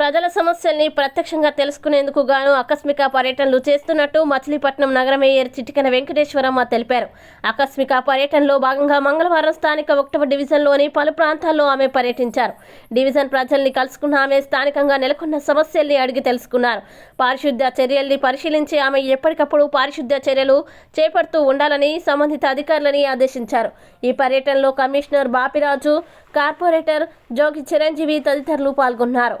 ప్రజల సమస్యల్ని ప్రత్యక్షంగా తెలుసుకునేందుకు గాను ఆకస్మిక పర్యటనలు చేస్తున్నట్టు మచిలీపట్నం నగర మేయర్ చిటికన వెంకటేశ్వరమ్మ తెలిపారు. ఆకస్మిక పర్యటనలో భాగంగా మంగళవారం స్థానిక ఒకటవ డివిజన్లోని పలు ప్రాంతాల్లో ఆమె పర్యటించారు. డివిజన్ ప్రజల్ని కలుసుకున్న ఆమె స్థానికంగా నెలకొన్న సమస్యల్ని అడిగి తెలుసుకున్నారు. పారిశుద్ధ్య చర్యల్ని పరిశీలించి ఆమె ఎప్పటికప్పుడు పారిశుద్ధ్య చర్యలు చేపడుతూ ఉండాలని సంబంధిత అధికారులని ఆదేశించారు. ఈ పర్యటనలో కమిషనర్ బాపిరాజు కార్పొరేటర్ జోగి చిరంజీవి తదితరులు పాల్గొన్నారు.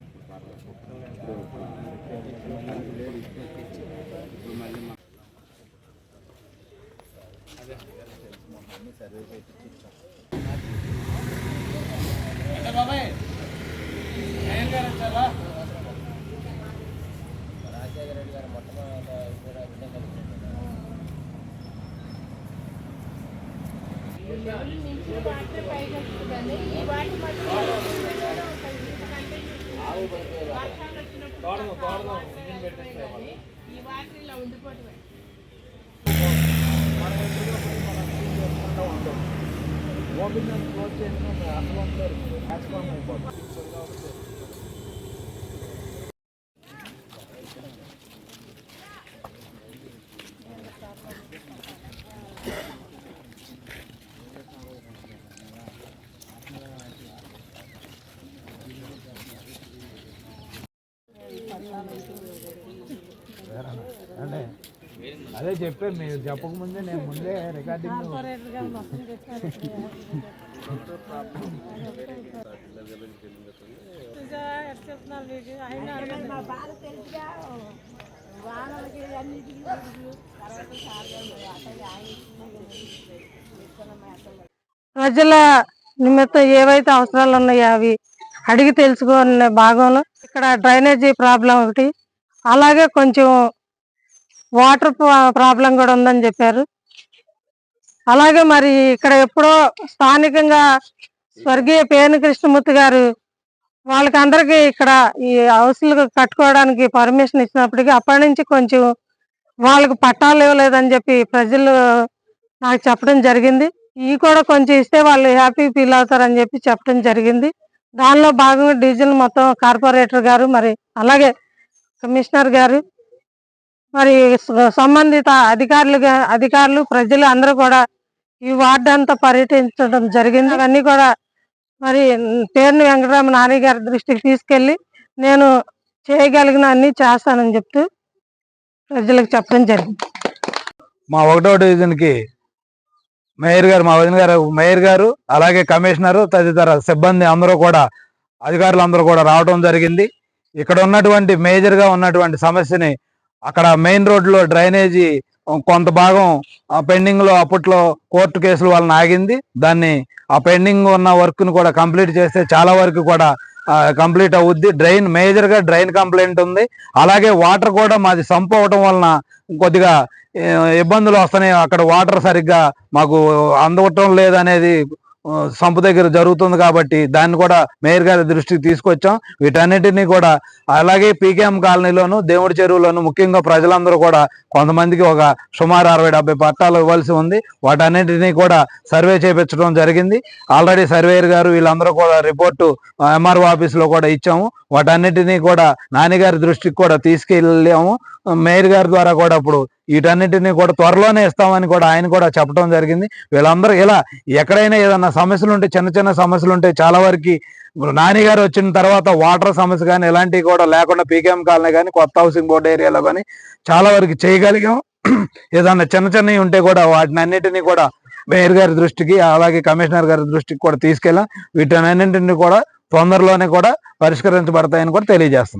సర్వే చేయించి రాజశేఖర రెడ్డి గారు మొట్టమొదటి ఓపెన్ క్లోజ్ చేసిన అసలు ఉంటారు ట్రాన్స్ఫార్మ్ అదే చెప్పారు మీరు చెప్పకముందే నేను ముందే రికార్డింగ్ ప్రజల నిమిత్తం ఏవైతే అవసరాలు ఉన్నాయో అవి అడిగి తెలుసుకునే భాగంలో ఇక్కడ డ్రైనేజీ ప్రాబ్లం ఒకటి అలాగే కొంచెం వాటర్ ప్రాబ్లం కూడా ఉందని చెప్పారు. అలాగే మరి ఇక్కడ ఎప్పుడో స్థానికంగా స్వర్గీయ పేరు కృష్ణమూర్తి గారు వాళ్ళకి అందరికీ ఇక్కడ ఈ హౌస్లు కట్టుకోవడానికి పర్మిషన్ ఇచ్చినప్పటికీ అప్పటి నుంచి కొంచెం వాళ్ళకి పట్టాలు ఇవ్వలేదని చెప్పి ప్రజలు నాకు చెప్పడం జరిగింది. ఇవి కూడా కొంచెం ఇస్తే వాళ్ళు హ్యాపీ ఫీల్ అవుతారని చెప్పి చెప్పడం జరిగింది. దానిలో భాగంగా డీజిల్ మొత్తం కార్పొరేటర్ గారు మరి అలాగే కమిషనర్ గారు మరి సంబంధిత అధికారులు అధికారులు ప్రజలు అందరూ కూడా ఈ వార్డు అంతా పర్యటించడం జరిగింది. అవన్నీ కూడా మరి పేరుని వెంకటరామ నాని గారి దృష్టికి తీసుకెళ్ళి నేను చేయగలిగిన అన్ని చేస్తానని చెప్తూ ప్రజలకు చెప్పడం జరిగింది. మా ఒకటో డివిజన్కి మేయర్ గారు మా వదిన గారు మేయర్ గారు అలాగే కమిషనర్ తదితర సిబ్బంది అందరూ కూడా అధికారులు అందరూ కూడా రావడం జరిగింది. ఇక్కడ ఉన్నటువంటి మేజర్గా ఉన్నటువంటి సమస్యని అక్కడ మెయిన్ రోడ్లో డ్రైనేజీ కొంత భాగం పెండింగ్లో అప్పట్లో కోర్టు కేసులు వలన ఆగింది. దాన్ని ఆ పెండింగ్ ఉన్న వర్క్ను కూడా కంప్లీట్ చేస్తే చాలా వరకు కూడా కంప్లీట్ అవుద్ది. డ్రైన్ మేజర్గా డ్రైన్ కంప్లైంట్ ఉంది. అలాగే వాటర్ కూడా మాది సంపు అవటం వలన కొద్దిగా ఇబ్బందులు వస్తున్నాయి. అక్కడ వాటర్ సరిగ్గా మాకు అందవటం లేదనేది సంప దగ్గర జరుగుతుంది కాబట్టి దాన్ని కూడా మేయర్ గారి దృష్టికి తీసుకొచ్చాం. వీటన్నిటిని కూడా అలాగే పీకేఎం కాలనీలోను దేవుడి చెరువులోను ముఖ్యంగా ప్రజలందరూ కూడా కొంతమందికి ఒక సుమారు అరవై డెబ్బై పట్టాలు ఇవ్వాల్సి ఉంది. వాటన్నిటినీ కూడా సర్వే చేపించడం జరిగింది. ఆల్రెడీ సర్వేయర్ గారు వీళ్ళందరూ కూడా రిపోర్టు ఎంఆర్ఓ ఆఫీస్లో కూడా ఇచ్చాము. వాటన్నిటినీ కూడా నాన్నగారి దృష్టికి కూడా తీసుకెళ్ళాము. మేయర్ గారి ద్వారా కూడా ఇప్పుడు వీటన్నిటిని కూడా త్వరలోనే ఇస్తామని కూడా ఆయన కూడా చెప్పడం జరిగింది. వీళ్ళందరూ ఇలా ఎక్కడైనా ఏదన్నా సమస్యలు ఉంటే చిన్న చిన్న సమస్యలు ఉంటే చాలా వరకు ఇప్పుడు నాని గారు వచ్చిన తర్వాత వాటర్ సమస్య కానీ ఇలాంటివి కూడా లేకుండా పీకేఎం కాలనీ కానీ కొత్త హౌసింగ్ బోర్డు ఏరియాలో కానీ చాలా వరకు చేయగలిగాం. ఏదన్నా చిన్న చిన్నవి ఉంటే కూడా వాటిని అన్నిటినీ కూడా మేయర్ గారి దృష్టికి అలాగే కమిషనర్ గారి దృష్టికి కూడా తీసుకెళ్ళాం. అన్నింటినీ కూడా తొందరలోనే కూడా పరిష్కరించబడతాయని కూడా తెలియజేస్తున్నాం.